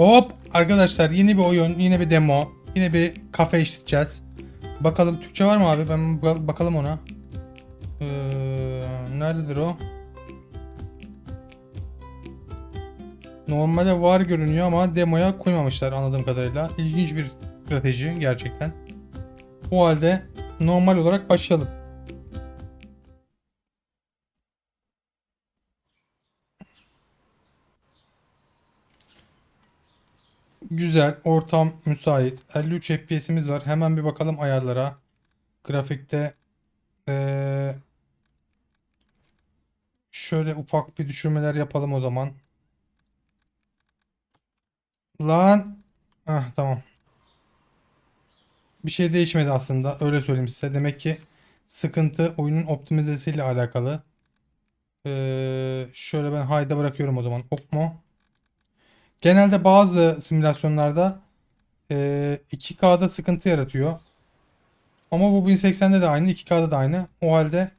Hop arkadaşlar yeni bir oyun, yine bir demo, yine bir kafe işleteceğiz. Bakalım Türkçe var mı abi? Ben bak- bakalım ona. Ee, nerededir o? Normalde var görünüyor ama demoya koymamışlar anladığım kadarıyla. İlginç bir strateji gerçekten. O halde normal olarak başlayalım. Güzel, ortam müsait. 53 FPS'imiz var. Hemen bir bakalım ayarlara. Grafikte ee, şöyle ufak bir düşürmeler yapalım o zaman. Lan. Ah tamam. Bir şey değişmedi aslında. Öyle söyleyeyim size. Demek ki sıkıntı oyunun optimizesiyle alakalı. Ee, şöyle ben hayda bırakıyorum o zaman. Opmo. Genelde bazı simülasyonlarda e, 2K'da sıkıntı yaratıyor. Ama bu 1080'de de aynı, 2K'da da aynı. O halde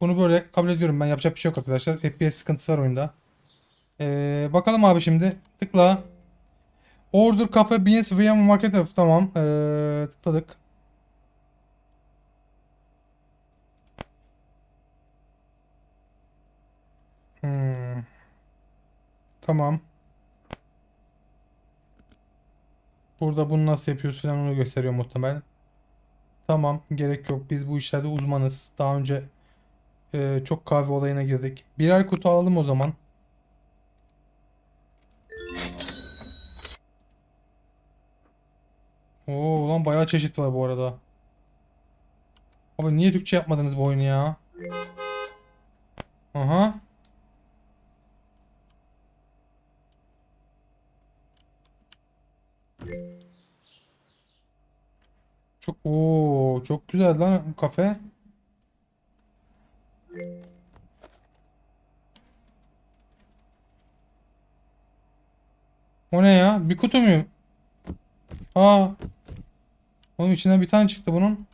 bunu böyle kabul ediyorum. Ben yapacak bir şey yok arkadaşlar. FPS sıkıntısı var oyunda. Ee, bakalım abi şimdi. Tıkla. Order Cafe Beans VM Market. Tamam. Ee, tıkladık. Hmm. Tamam. Burada bunu nasıl yapıyoruz falan onu gösteriyor muhtemelen. Tamam, gerek yok. Biz bu işlerde uzmanız. Daha önce e, çok kahve olayına girdik. Birer kutu alalım o zaman. Oo lan bayağı çeşit var bu arada. Abi niye Türkçe yapmadınız bu oyunu ya? Aha. Çok oo çok güzel lan kafe. O ne ya? Bir kutu mu? Aa. Onun içinden bir tane çıktı bunun.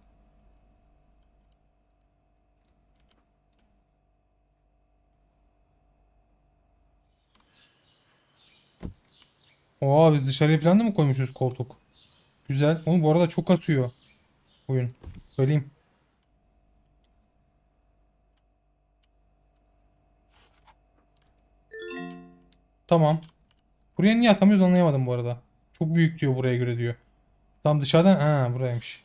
Oo biz dışarıya falan da mı koymuşuz koltuk? Güzel. Onu bu arada çok atıyor oyun. Söyleyeyim. Tamam. Buraya niye atamıyoruz anlayamadım bu arada. Çok büyük diyor buraya göre diyor. Tam dışarıdan ha buraymış.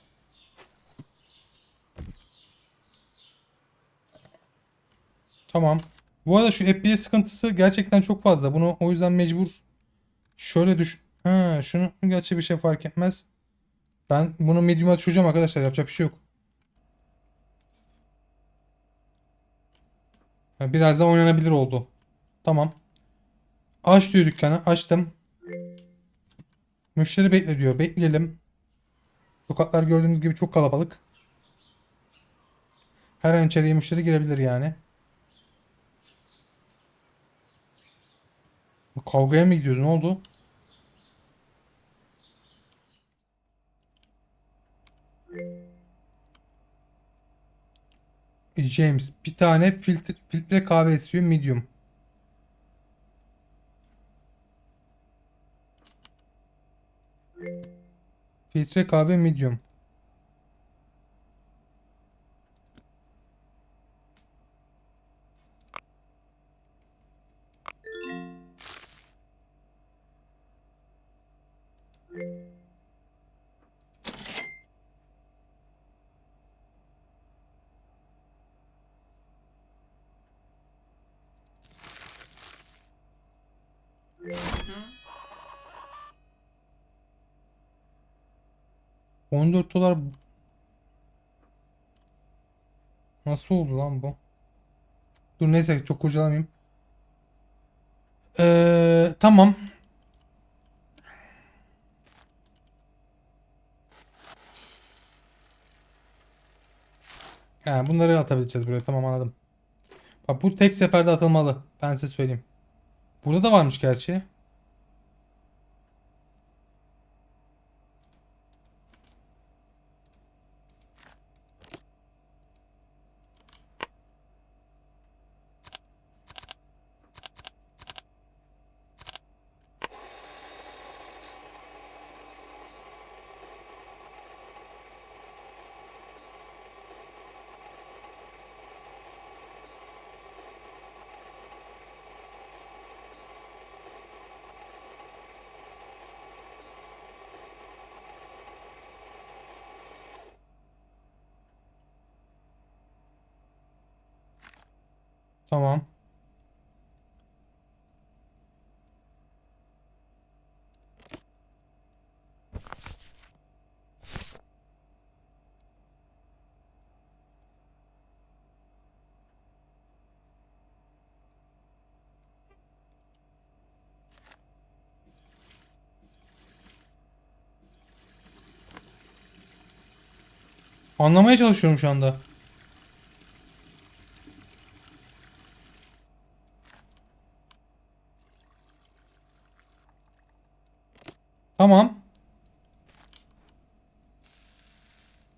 Tamam. Bu arada şu FPS sıkıntısı gerçekten çok fazla. Bunu o yüzden mecbur şöyle düş ha şunu gerçi bir şey fark etmez. Ben bunu medium'a düşüreceğim arkadaşlar. Yapacak bir şey yok. Biraz da oynanabilir oldu. Tamam. Aç diyor dükkanı. Açtım. Müşteri bekle diyor. Bekleyelim. Sokaklar gördüğünüz gibi çok kalabalık. Her an içeriye müşteri girebilir yani. Kavgaya mı gidiyoruz? Ne oldu? James bir tane filtre, filtre kahve istiyor medium. Filtre kahve medium. On dört dolar Nasıl oldu lan bu? Dur neyse çok kurcalamayayım. Ee, tamam. Yani bunları atabileceğiz buraya. Tamam anladım. Bak bu tek seferde atılmalı. Ben size söyleyeyim. Burada da varmış gerçi. Tamam. Anlamaya çalışıyorum şu anda. Tamam.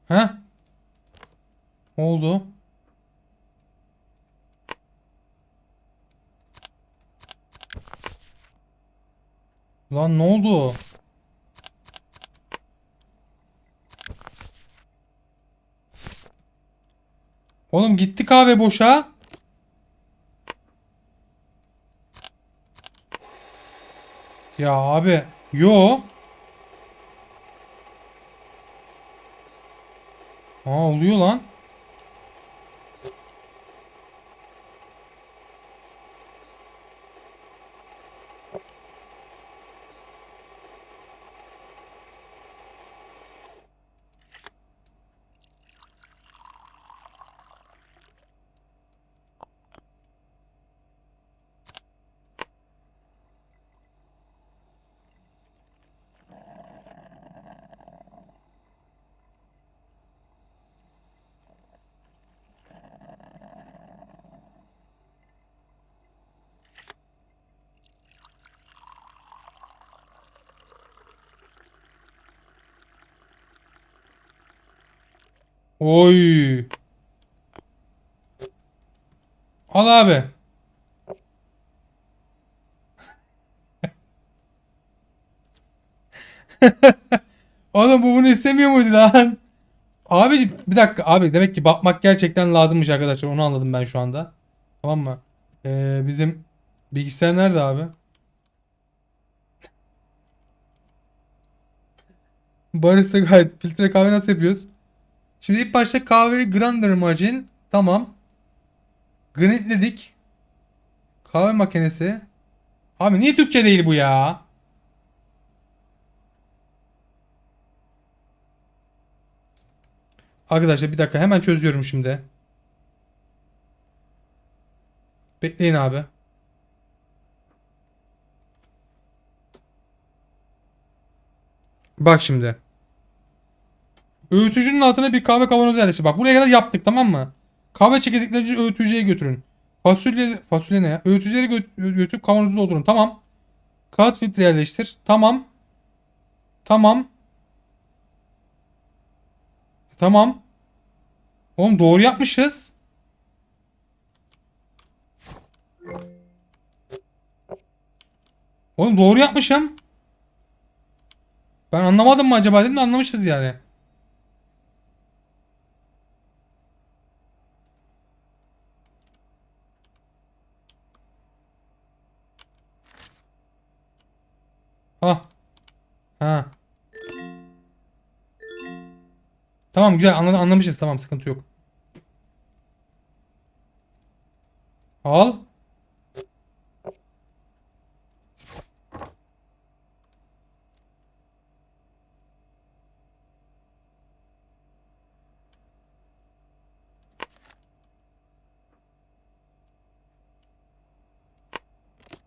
He? Oldu. Lan ne oldu? Oğlum gitti kahve boşa. Ya abi. Yo. Aa oluyor lan. Oy. Al abi. Oğlum bu bunu istemiyor muydu lan? Abi bir dakika abi demek ki bakmak gerçekten lazımmış arkadaşlar onu anladım ben şu anda. Tamam mı? Ee, bizim bilgisayar nerede abi? Barista Guide. Filtre kahve nasıl yapıyoruz? Şimdi ilk başta kahveyi grinder macin. Tamam. Grindledik. Kahve makinesi. Abi niye Türkçe değil bu ya? Arkadaşlar bir dakika hemen çözüyorum şimdi. Bekleyin abi. Bak şimdi. Öğütücünün altına bir kahve kavanozu yerleştir. Bak buraya kadar yaptık tamam mı? Kahve çekirdekleri öğütücüye götürün. Fasulye, fasulye ne ya? Öğütücüleri gö- götürüp kavanozu doldurun. Tamam. Kağıt filtre yerleştir. Tamam. Tamam. Tamam. Oğlum doğru yapmışız. Oğlum doğru yapmışım. Ben anlamadım mı acaba dedim de anlamışız yani. Ah. Ha. Tamam güzel anladım anlamışız tamam sıkıntı yok. Al.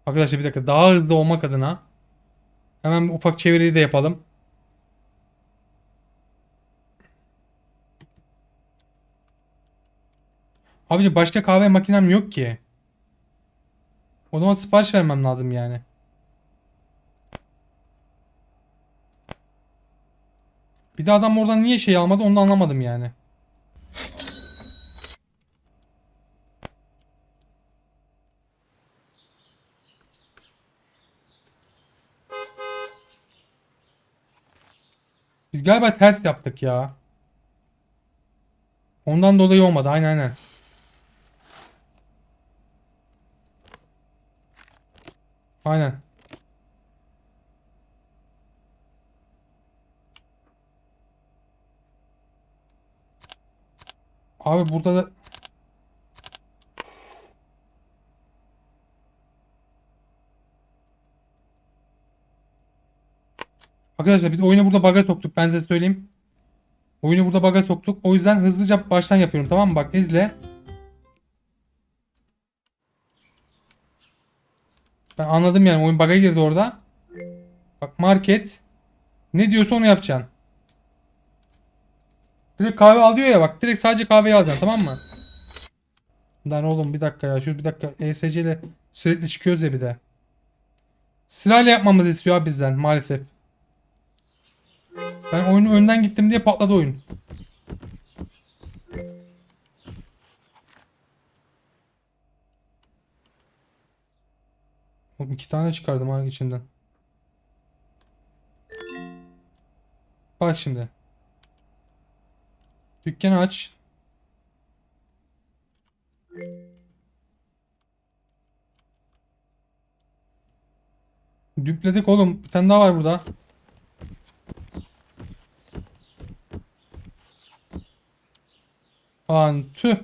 Arkadaşlar bir dakika daha hızlı olmak adına hemen bir ufak çeviriyi de yapalım. Abici başka kahve makinem yok ki. O zaman sipariş vermem lazım yani. Bir de adam oradan niye şey almadı onu da anlamadım yani. Biz galiba ters yaptık ya. Ondan dolayı olmadı. Aynen aynen. Aynen. Abi burada da Arkadaşlar biz oyunu burada bug'a soktuk. Ben size söyleyeyim. Oyunu burada bug'a soktuk. O yüzden hızlıca baştan yapıyorum. Tamam mı? Bak izle. Ben anladım yani. Oyun bug'a girdi orada. Bak market. Ne diyorsa onu yapacaksın. Direkt kahve al diyor ya bak. Direkt sadece kahveyi alacaksın tamam mı? Lan oğlum bir dakika ya. Şu bir dakika. ESC ile sürekli çıkıyoruz ya bir de. Sırayla yapmamızı istiyor bizden maalesef. Ben oyunu önden gittim diye patladı oyun. Oğlum iki tane çıkardım ha içinden. Bak şimdi. Dükkanı aç. Düpledik oğlum. Bir tane daha var burada. Lan tüh.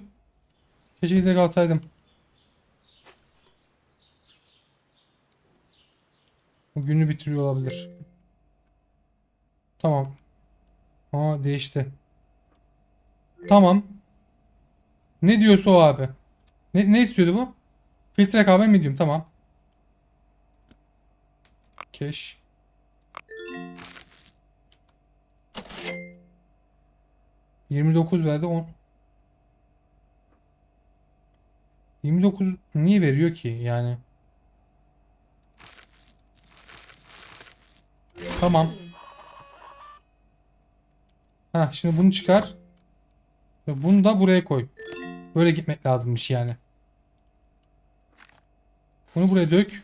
Keşke direkt alsaydım. Bu günü bitiriyor olabilir. Tamam. Aa değişti. Tamam. Ne diyorsa o abi. Ne, ne istiyordu bu? Filtre kahve medium tamam. Cash. Yirmi dokuz verdi on. 29 niye veriyor ki yani? Tamam. Ha şimdi bunu çıkar. Ve bunu da buraya koy. Böyle gitmek lazımmış yani. Bunu buraya dök.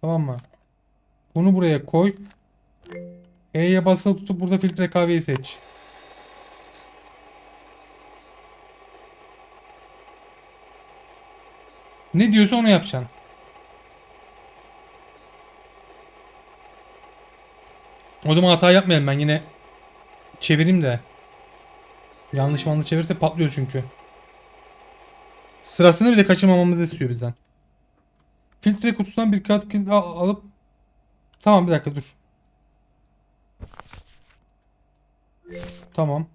Tamam mı? Bunu buraya koy. E'ye basılı tutup burada filtre kahveyi seç. Ne diyorsa onu yapacaksın. O zaman hata yapmayayım ben yine çevireyim de. Yanlış yanlış çevirirse patlıyor çünkü. Sırasını bile kaçırmamamızı istiyor bizden. Filtre kutusundan bir kağıt kilit al- alıp Tamam bir dakika dur. Tamam.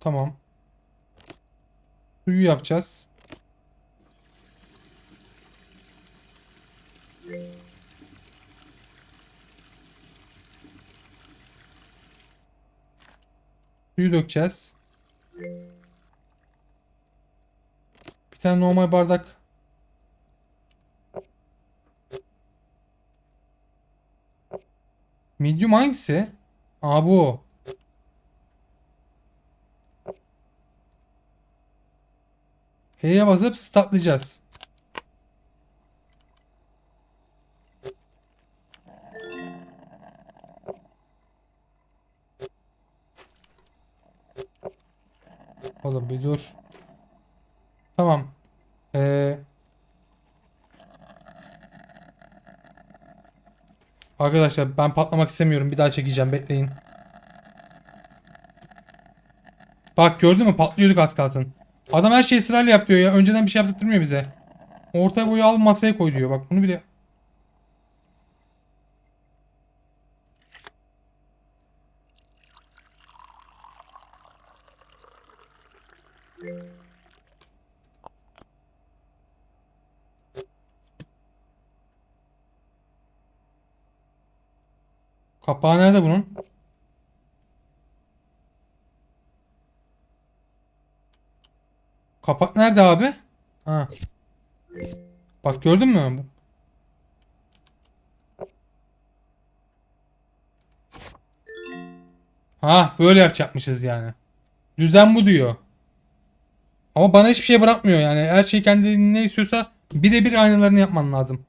Tamam. Suyu yapacağız. Suyu dökeceğiz. Bir tane normal bardak. Medium hangisi? Aa bu. E'ye basıp statlayacağız. Oğlum bir dur. Tamam. Ee, arkadaşlar ben patlamak istemiyorum. Bir daha çekeceğim. Bekleyin. Bak gördün mü? Patlıyorduk az kalsın. Adam her şeyi sırayla yap diyor ya. Önceden bir şey yaptırtmıyor bize. Orta boyu al masaya koy diyor. Bak bunu bile. Kapağı nerede bunun? Kapak nerede abi? Ha. Bak gördün mü? Ha böyle yapacakmışız yani. Düzen bu diyor. Ama bana hiçbir şey bırakmıyor yani. Her şey kendi ne istiyorsa birebir aynılarını yapman lazım.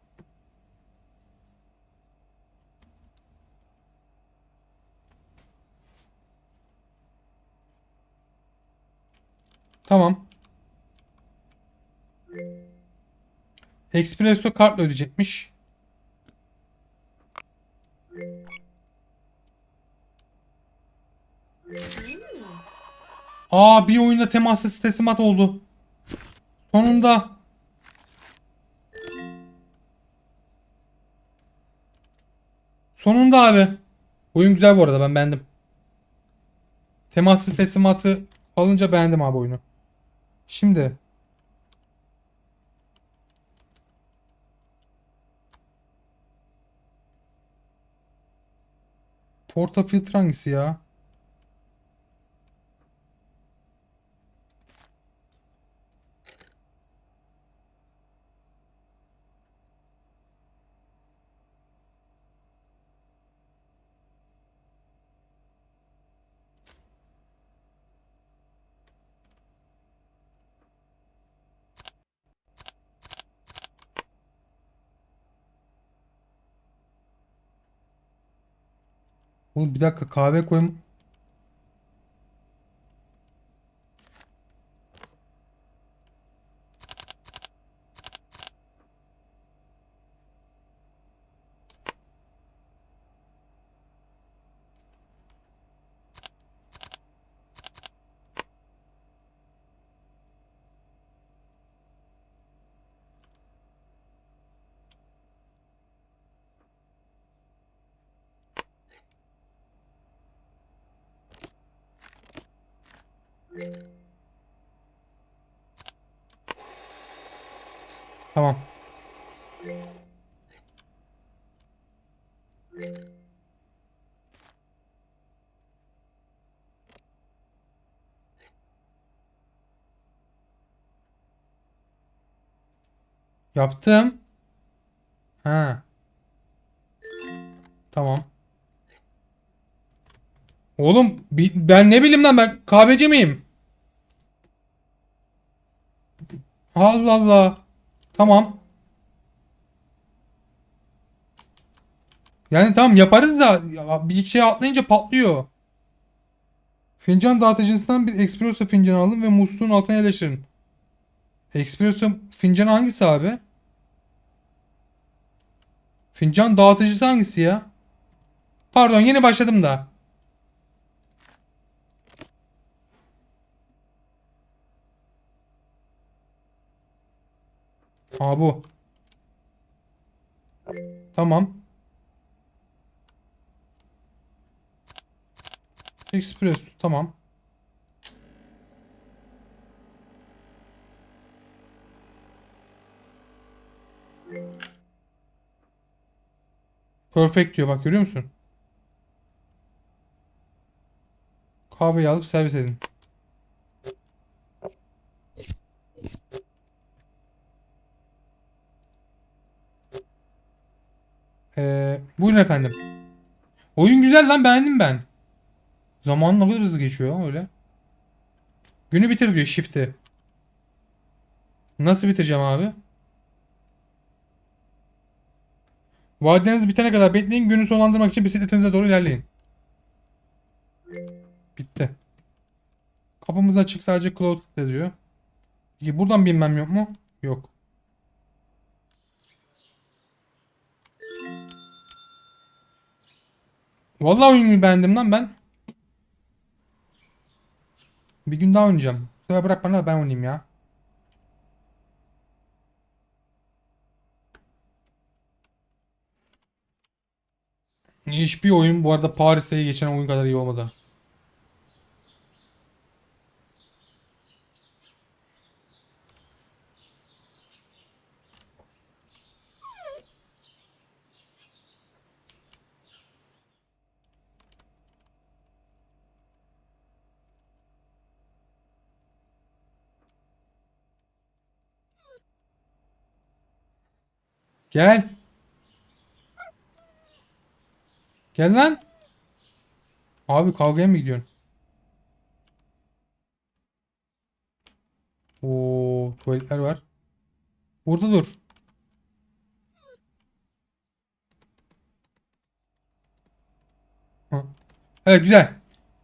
Tamam. Espresso kartla ödeyecekmiş. Aa bir oyunda temassız teslimat oldu. Sonunda. Sonunda abi. Oyun güzel bu arada ben beğendim. Temassız teslimatı alınca beğendim abi oyunu. Şimdi. Porta filtre hangisi ya? Oğlum bir dakika kahve koyayım. Tamam. Yaptım. Ha. Tamam. Oğlum ben ne bileyim lan ben kahveci miyim? Allah Allah. Tamam. Yani tamam yaparız da ya bir şey atlayınca patlıyor. Fincan dağıtıcısından bir espresso fincanı alın ve musluğun altına yerleştirin. Espresso fincanı hangisi abi? Fincan dağıtıcısı hangisi ya? Pardon yeni başladım da. Aa bu. Tamam. Espresso tamam. Perfect diyor bak görüyor musun? Kahveyi alıp servis edin. Ee, buyurun efendim. Oyun güzel lan beğendim ben. Zaman ne kadar hızlı geçiyor öyle. Günü bitir diyor shift'e. Nasıl bitireceğim abi? Vadeniz bitene kadar bekleyin. Günü sonlandırmak için bisikletinize doğru ilerleyin. Bitti. Kapımız açık sadece closed diyor. Buradan binmem yok mu? Yok. Vallahi oyunu beğendim lan ben. Bir gün daha oynayacağım. Sefer bırak bana ben oynayayım ya. Hiçbir oyun bu arada Paris'e geçen oyun kadar iyi olmadı. Gel. Gel lan. Abi kavgaya mı gidiyorsun? Oo, tuvaletler var. Burada dur. Evet güzel.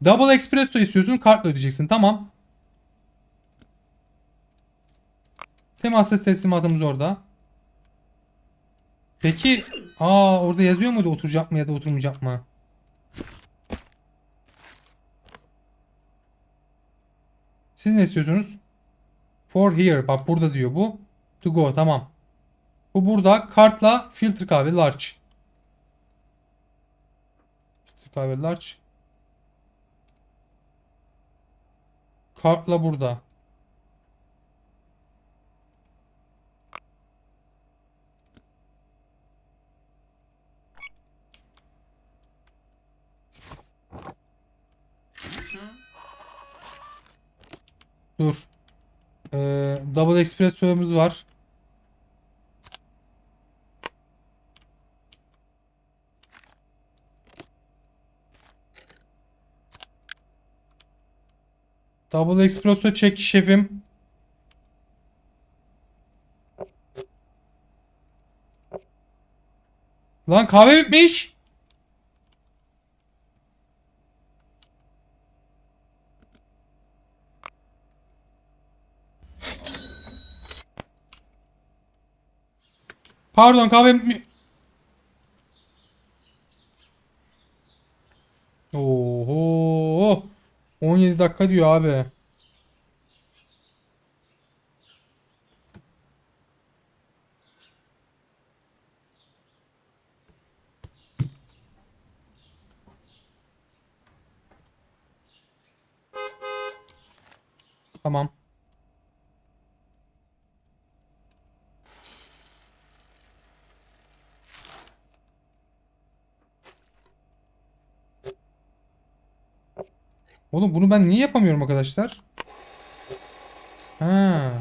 Double espresso istiyorsun, kartla ödeyeceksin. Tamam. Temassız teslimatımız orada. Peki, aa orada yazıyor muydu oturacak mı ya da oturmayacak mı? Siz ne istiyorsunuz? For here. Bak burada diyor bu. To go. Tamam. Bu burada kartla filtre kahve large. Filtre kahve large. Kartla burada. Dur. Ee, double espresso'muz var. Double espresso çek şefim. Lan kahve bitmiş. Pardon kahve bitmiş. Oho. 17 dakika diyor abi. Tamam. Oğlum bunu ben niye yapamıyorum arkadaşlar? Ha.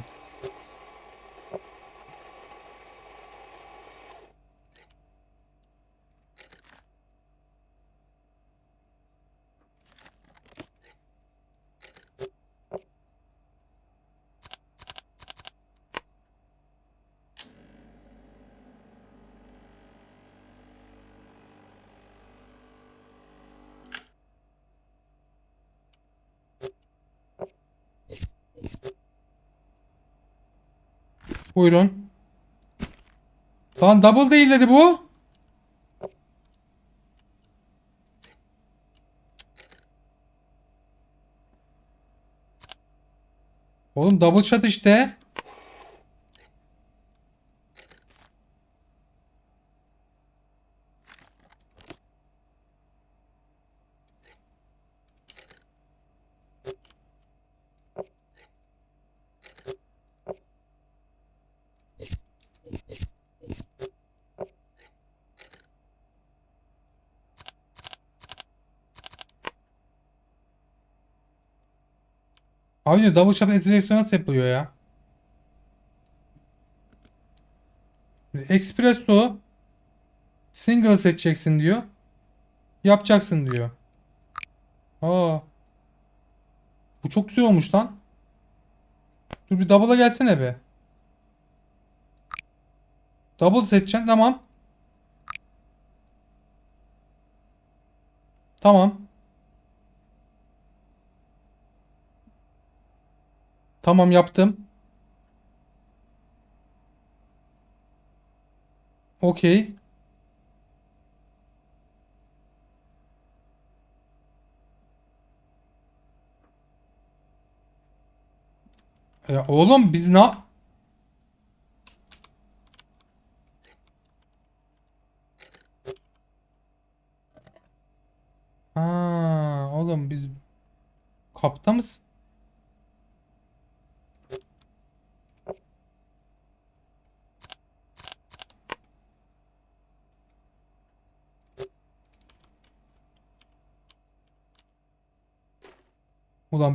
Buyurun. Lan double değil dedi bu. Oğlum double shot işte. Diyor double shot extraction nasıl yapılıyor ya? Espresso single seçeceksin diyor. Yapacaksın diyor. Aa. Bu çok güzel olmuş lan. Dur bir double'a gelsene be. Double seçeceksin tamam. Tamam. Tamam yaptım. Okey. Ya oğlum biz ne Ha, oğlum biz kapta mısın?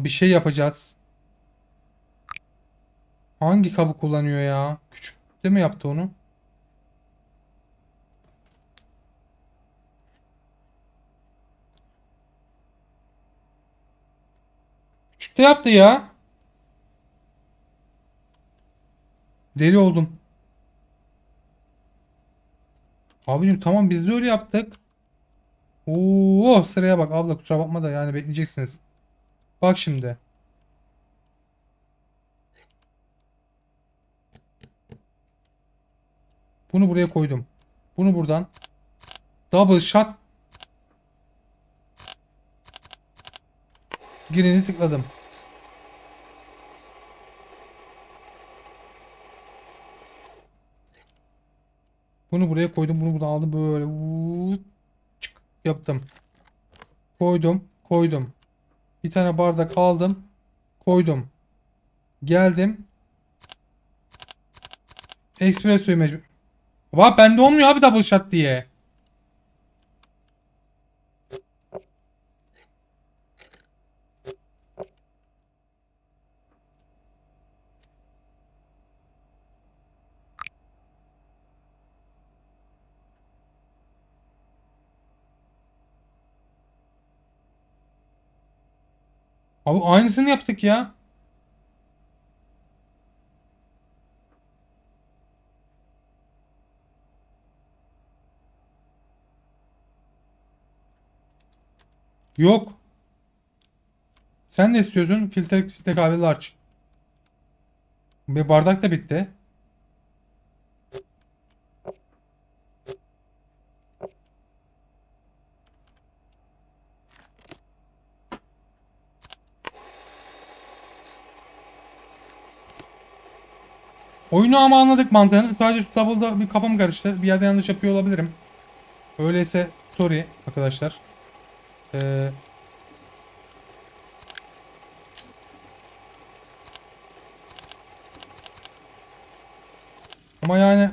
Bir şey yapacağız. Hangi kabı kullanıyor ya? Küçük de mi yaptı onu? Küçük de yaptı ya. Deli oldum. Abicim tamam biz de öyle yaptık. Oo sıraya bak abla kusura bakma da yani bekleyeceksiniz. Bak şimdi. Bunu buraya koydum. Bunu buradan. Double shot. Girini tıkladım. Bunu buraya koydum. Bunu buradan aldım. Böyle çık yaptım. Koydum. Koydum. Bir tane bardak aldım. Koydum. Geldim. Espressoyu mecbur. Bak bende olmuyor abi double shot diye. Abi aynısını yaptık ya. Yok. Sen ne istiyorsun? Filtre, filtre kahve large. Bir bardak da bitti. Oyunu ama anladık mantığını. Sadece double'da bir kafam karıştı. Bir yerde yanlış yapıyor olabilirim. Öyleyse sorry arkadaşlar. Ee, ama yani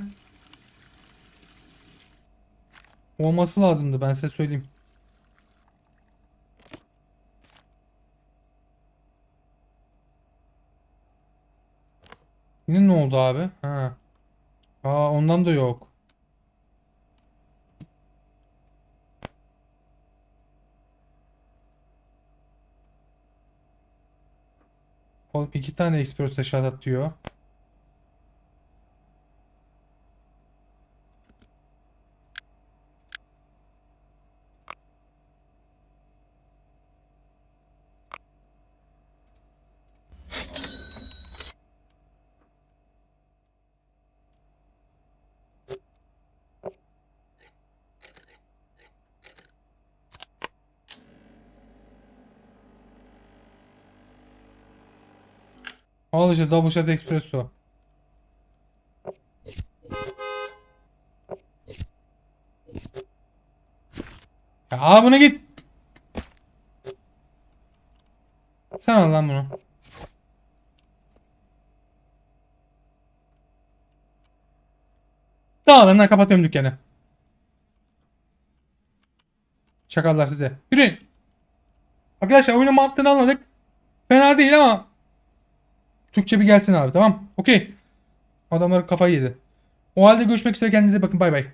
olması lazımdı ben size söyleyeyim. Yine ne oldu abi? Ha. Aa ondan da yok. Oğlum iki tane espresso shot atıyor. Al işte double shot espresso. Ya al bunu git. Sen al lan bunu. Dağılın lan kapatıyorum dükkanı. Çakallar size. Yürüyün. Arkadaşlar oyunun mantığını anladık. Fena değil ama Türkçe bir gelsin abi tamam. Okey. Adamlar kafayı yedi. O halde görüşmek üzere kendinize bakın bay bay.